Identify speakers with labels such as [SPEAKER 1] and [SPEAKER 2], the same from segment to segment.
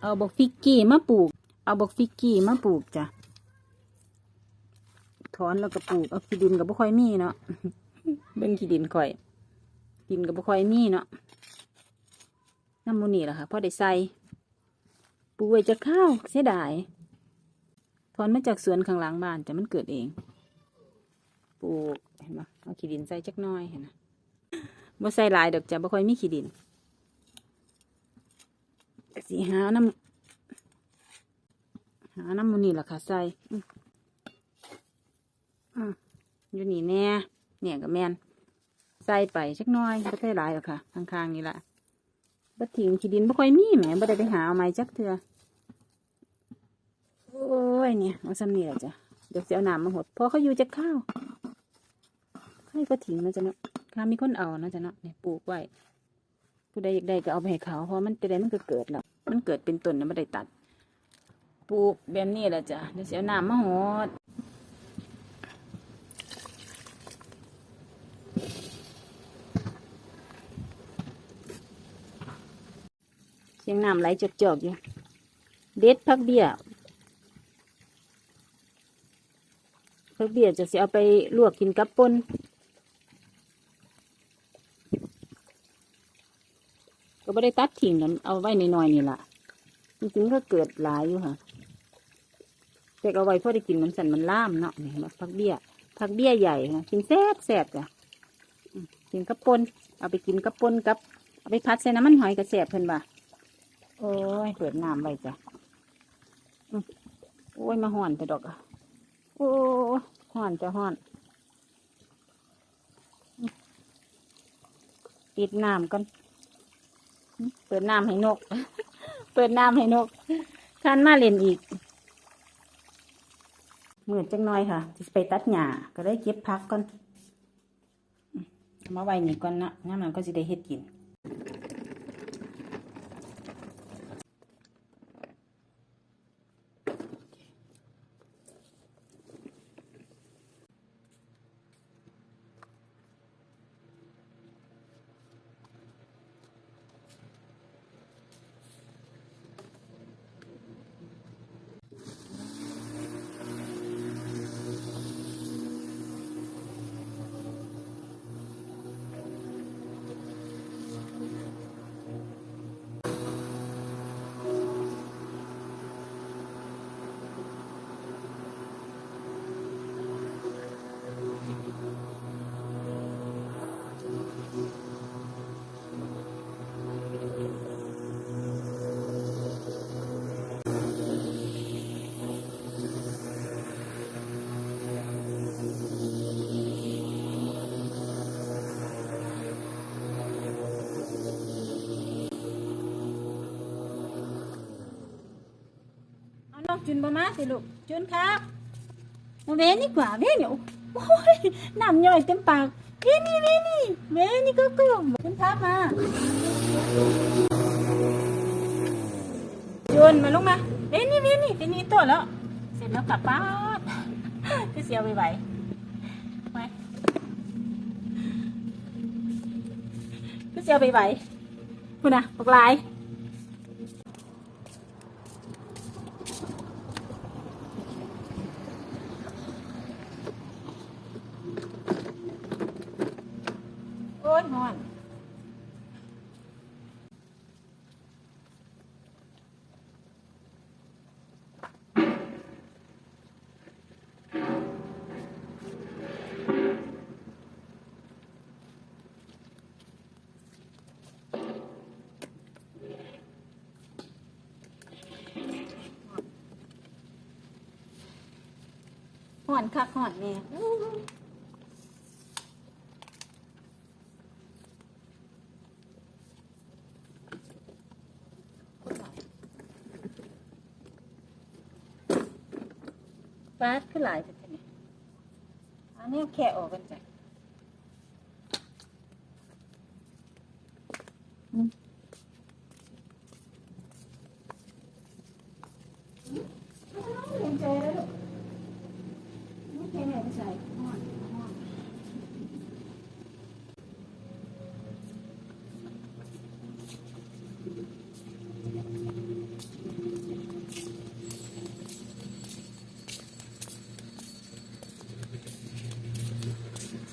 [SPEAKER 1] เอาบอกฟิกกี้มาปลูก เอาบอกฟิกกี้มาปลูกจ้ะถอนแล้วก็ปลูกเอาขี้ดินกับบ่ค่อยมีเนาะเบิ่งขี้ดินข่อย ดินกับบ่ค่อยมีเนาะน้ำมูนี่แหละค่ะพอได้ใส่ปลูกไว้จะข้าวเสียดายถอนมาจากสวนข้างหลังบ้านแต่มันเกิดเอง ปลูกเห็นไหมเอาขี้ดินใส่จักน้อยเห็นไหมบ่ใส่หลายดอกจ้ะบ่ค่อยมีขี้ดิน สีหาน้ำหาน้ำมูนี่แหละค่ะใส่อยู่นี่แน่เนี่ยกับแมนใส่ไปจักน้อยบ่ใส่หลายหรอกค่ะข้างๆนี่แหละบ่ทิ้งขี้ดินบ่ค่อยมีแหมบ่ได้ไปหาเอาไม้จักเทื่อโอ้ยเนี่ยเอาซ้ำนี่แหละจ้ะเดี๋ยวสิเอาน้ำมาหดพอเขาอยู่จะข้าวให้ก็ทิ้งนะจ๊ะเนาะถ้ามีคนเอานะจ๊ะเนาะเนี่ยปลูกไว้ผู้ใดอยากได้ก็เอาไปให้เขาเพราะมันจะได้มันก็เกิดแล้ว มันเกิดเป็นต้นนะไม่ได้ตัด ปลูกแบบนี้แหละจ้ะเดี๋ยวเสียน้ำมาหดเสียงน้ำไหลจอกๆอยู่ เด็ดพักเบี้ยพักเบี้ยจะเสียเอาไปลวกกินกับป่น ไม่ได้ตัดทิ้งนะเอาไว้ในน้อยนี่แหละจริงๆก็เกิดหลายอยู่ค่ะแต่เอาไว้เพื่อได้กินมันสันมันล่ามเนาะนี่มาพักเบี้ยพักเบี้ยใหญ่ค่ะกินแซ่บแซ่บจ้ะกินกระปนเอาไปกินกระปนกับ เอาไปพัดใส่น้ำมันหอยกระแสบเพิ่นบ่าโอ้ยเปิดน้ำไว้จ้ะโอ้ยมาห่อนแต่ดอกอะโอ้ห่อนจะห่อนปิดน้ำก่อน เปิดน้ำให้นก เปิดน้ำให้นกขันมาเล่นอีกมืดจังน้อยค่ะจะไปตัดหญ้าก็ได้เก็บพักก่อนมาไว้นี่ก่อนนะงั้นมันก็จะได้เฮ็ดกิน จุนบมาสิลูกจุนครับมาเวนี่กว่าเวนี่โอ้ยน้ำย่อยเต็มปากเวนี่เวนี่เวนี่ก็ก็จุนครับมาจุนมาลงมาเวนี่เวนี่เป็นนี่ตัวแล้ว เสร็จแล้วกลับบ้านก็เสียไปไหวไปก็เสียไปไหวคุณน่ะปกลาย หอนคักหอนแน่ฟาดขึ้นหลายแต่ทีนี้อันนี้แค่ออกกันจ้ะ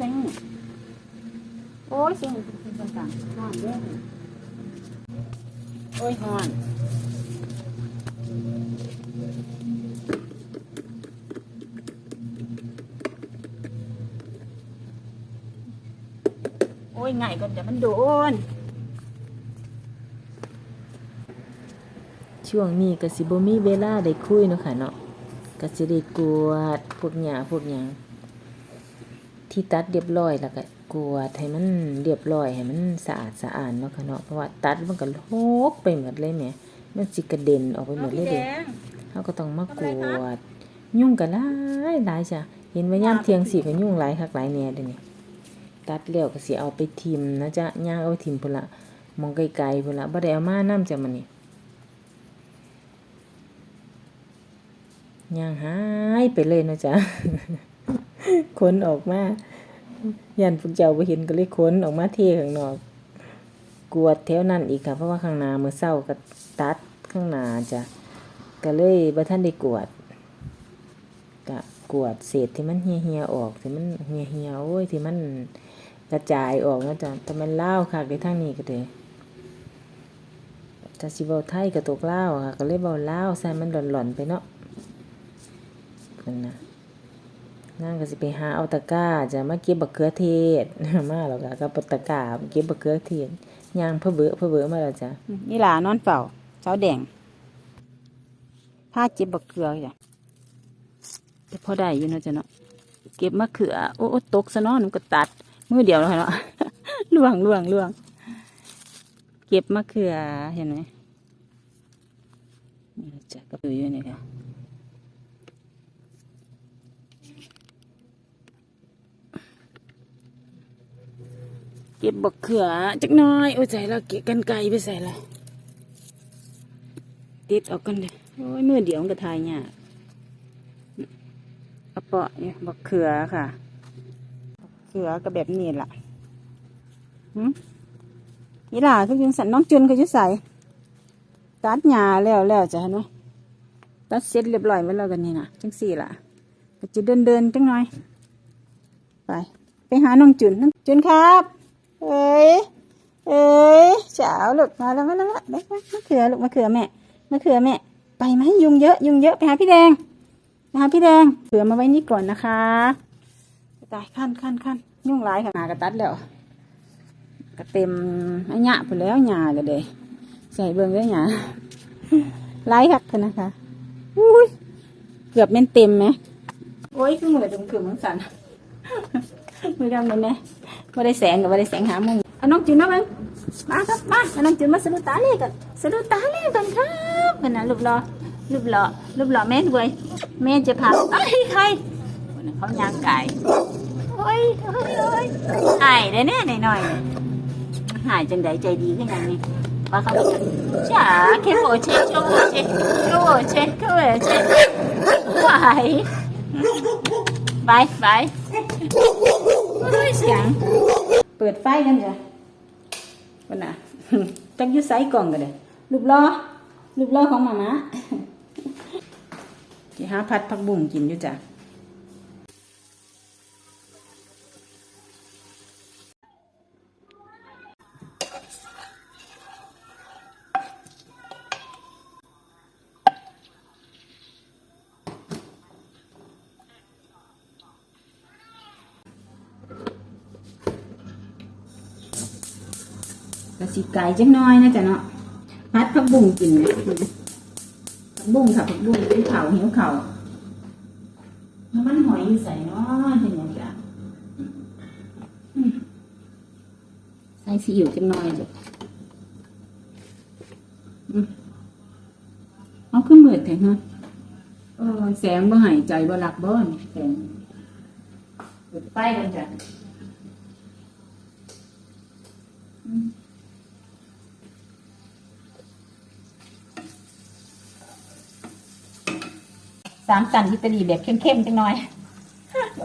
[SPEAKER 1] ซ็งโอ้ยเซ็งเป็นต่างห้อนเด้อโอ้ยห้อนโอ้ยไงก่อนเดี๋ยวมันโดน
[SPEAKER 2] ช่วงนี้กสิบ่มีเวลาได้คุยเนาะค่ะเนาะกสิได้กวาดพวกหญ้าพวกหยัง ที่ตัดเรียบร้อยแล้วก็กวาดให้มันเรียบร้อยให้มันสะอาดสะอาดเนาะค่ะเนาะเพราะว่าตัดมันก็รกไปหมดเลยแหมมันสิกระเด็นออกไปหมดเลยเด้เฮาก็ต้องมากวาดยุ่งก็หลายหลายจ้ะเห็นว่ายามเที่ยงสิก็ยุ่งหลายคักหลายแหน่เด้อนี่ตัดแล้วก็สิเอาไปทิ่มนะจ๊ะย่างเอาไปทิ่มพุ่นละมองไกลๆพุ่นละบ่ได้เอามานํจ้ะมันนี่ย่างหายไปเลยเนาะจ๊ะ ขนออกมายันพวกเจ้าไปเห็นก็เลยขนออกมาเทข้างนอก กวดแถวนั้นอีกค่ะ เพราะว่าข้างหน้ามือเศร้าก็ตัดข้างหน้าจ้ะก็เลยบ่ท่านได้กวดก็กวดเศษที่มันเหี่ยๆออกที่มันเหี่ยๆโอ้ยที่มันกระจายออกนะจ๊ะแต่มันเล่าค่ะในทางนี้ก็เลยถ้าสิเว้าไทยก็ตกเล่าค่ะ ก็เลยเว้าลาใส่มันหล่อนๆไปเนาะกันนะ นั่งก็สิไปหาเอาตะกร้าจะมาเก็บบักเขือเทศมาแล้วก็กับตะกร้าเก็บบักเขือเทศย่างเพื่อเบือเพื่อเบือมาแล้วจ้ะ
[SPEAKER 1] นี่หลานอนเฝ้าเจ้าแดงผ้าเจ็บบักเกือจ้ะแต่พอได้อยู่นะจ้ะเนาะเก็บมะเขือโอ้โอ้ตกซะเนาะหนูก็ตัดมือเดียวแล้วเนาะล่วงล่วงล่วง เก็บมะเขือเห็นไหมนี่จ้ะก็อยู่นี่ค่ะ เก็บบักเขือจักน้อย โอ้ใส่ละเก็บกันไกลไปใส่ละติดออกกันเลยโอ้ยมือเดียวมันก็ทายยากกระเปาะเนี่ยบักเขือค่ะบักเขือก็แบบนี้ล่ะหืมนี่ล่ะคือยังสันน้องจุนก็จะใส่ตัดหญ้าแล้วแล้วจ้ะเห็นไหตัดเสร็จเรียบร้อยไว้แล้วกันนี่นะจังสี่ล่ะก็จะเดินเดินจังหน่อย ไป ไปหาน้องจุนน้องจุนครับ เอ้ยเอ้ยเช้าลูกมาแล้วมาแล้วมาแล้วมะเขือลูกมะเขือแม่มะเขือแม่ ไปไหมยุงเยอะ ยุงเยอะไปหาพี่แดงไปหาพี่แดงเขือมาไว้นี่ก่อนนะคะตายขั้นขั้นขั้นยุ่งหลายค่ะหากระตัดแล้วก็เต็มอันหยะไปแล้วหยาก็เลยใส่เบิ่งด้วยหยาหลายคักนะคะอุ้ยเกือบแม่นเต็มไหมโอ้ยคือเหมือนดมคือเหมือนสันมือดำเลยนะ ม่ได้แสงกับไม่ได้แสงหามุงเอาน้องจืนมาเบ้างมาครับมาเอาน้องจืนมาสะดุดตาเล่กันสะดุดตาเล่กันครับกันนะรูปหล่อรูปหล่อรูปหล่อแม่ด้วยแม่จะพาไอ้ยใครเขาย่างไก่โอ้ยโอ้ยโอ้ยหายได้แน่ยหน่อยๆหายจังใดใจดีขึ้นอย่างนี้ว่าเขาไปกันจ๋าแค่โอเชโชโอเชโชโอเชโชโอเชไหวไปไป โอ้ยเสียง เปิดไฟกันจ้ะวันน่ะจักยุไซกล่องกันเลยรูปล้อรูปล้อของหมามาที่หาพัดผักบุ้งกินอยู่จ้ะ กระสิไก่จังน้อยนะจ๊ะเนาะพัดผักบุ้งกินนี่ยผักบุ้งค่ะผักบุ้งเป็นเข่าหิวเข่าน้ำมันหอยอยู่ใส่เนาะเห็นยังจ้ะใส่ซีอิ๊วจังน้อยจ้ะอืมเอาขึ้นมืดแทนเนาะเออแสงบ่หายใจบ่หลักบ่แสงเปิดไฟกันจ้ะ สามสันอิตาลีแบบเข้มๆจังหน่อย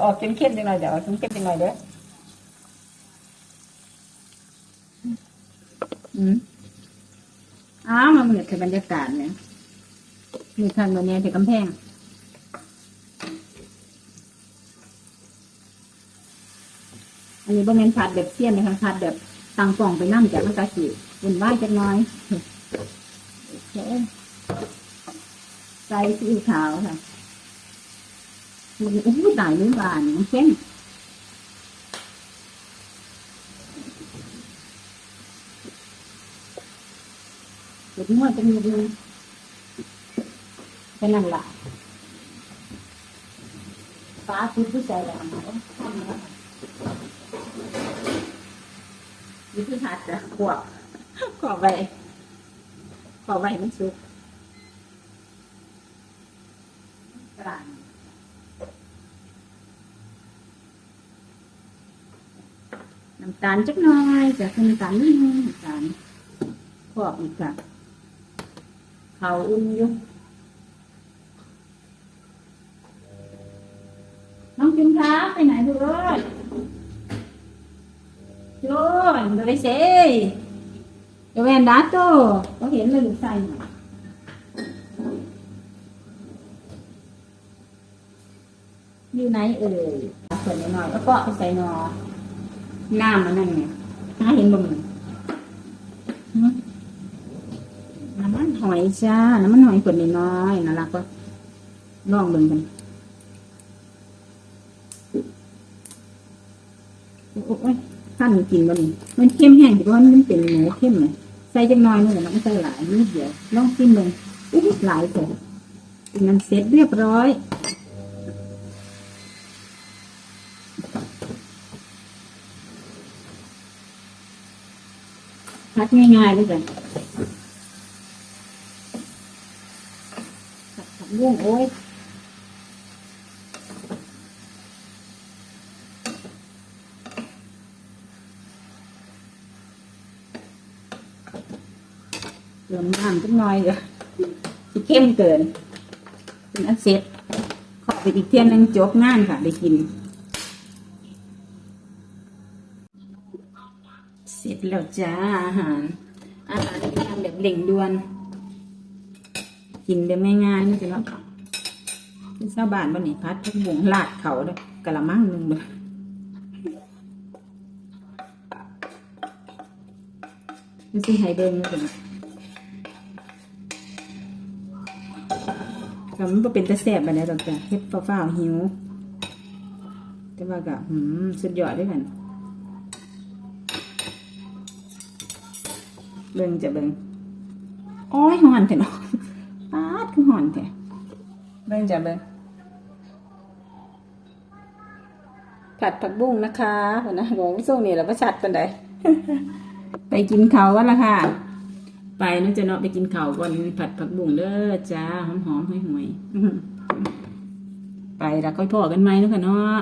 [SPEAKER 1] ออกเข้มๆจังหน่อยเดี๋ยวออกเข้มๆจังหน่อยเด้ออืมอ้าวมาเหมือนกับบรรยากาศเนี่ยมีทางโนเนียที่กำแพงอันนี้บ่แม่นผัดแบบเสี้ยนนะคะผัดแบบตังกล่องไปนั่งจากมันกะสิวุ่นวายจักหน้อยโอเคใส่ซีอิ๊วขาวค่ะ มันโอ้โหตายลืมบานมันเข้มเดี๋ยวมันจะมีดูแค่นั้นล่ะฟ้าคือผู้ใจแหละเอาทำแล้ว วิธีหัดจะขวบขอไปขอไปมันสุกกลาง น้ำตาลจักหน่อยจากน้ำตาลนิดนึงน้ำตาลขอบอีกค่ะเขาอุ่นอยู่น้องจิมคะไปไหนดูเลย Rồi, dove sei? Dove è andato? Có hiện lên được xanh mà. อยู่ไหนเอ่ยเปิดหน่อยแล้วก็เอาใส่หนอ น้ำมันนั่นไงหาเห็นบ่มึงหึน้ำมันหอยจ้า น้ำมันหอยขวดน้อยน่ารักก็ลองเบิ่งกันโอ้ยท่านกินบ่นี่มันเข้มแห้งเพราะว่ามันเป็นหมูเข้มเลยใส่จักหน้อยนี่แหละมันใส่หลายนิดเดียวลองชิมเลยอุ้ยหลายเถอะเป็นมันเสร็จเรียบร้อย พัดง่ายๆเลยจ้ะผัดผักบุ้งโอ้ยเติมน้ำจักหน่อยเดี๋ยวสิเข้มเกินเป็นอันเสร็จขอไปอีกเที่ยงหนึงจบงานค่ะ ได้กิน เสร็จ แล้วจ้าอาหารอาหารที่ทำแบบเร่งด่วน กินแบบง่ายๆนี่จะเนาะเป็นชาวบ้านบ้านนี้พัดทุกบวงลาดเขาเลยกะละมังหนึงเลยไม่ใช่ไฮเดินเลยจ้ะก็มันเป็นตะแสบบันไดดอกจ้ะเฮ็ดฟ้าๆหิว แต่ว่าก็หืมสุดยอดด้วยกัน เบิ่งจะเบิ่งโอ้ยหอนแท้เนาะปาดคือหอนแท้เบิ่งจะเบิ่งผัดผักบุ้งนะคะพุ่นนะของส่งนี่แหละบ่ชัดปานใดไปกินเขาวกันละค่ะ ไปเนาะจะเนาะไปกินเขาวก่อนผัดผักบุ้งเด้อจ้าหอมหอมๆห่วยห่วยๆไปแล้วค่อยพอกันไหมเนาะค่ะเนาะ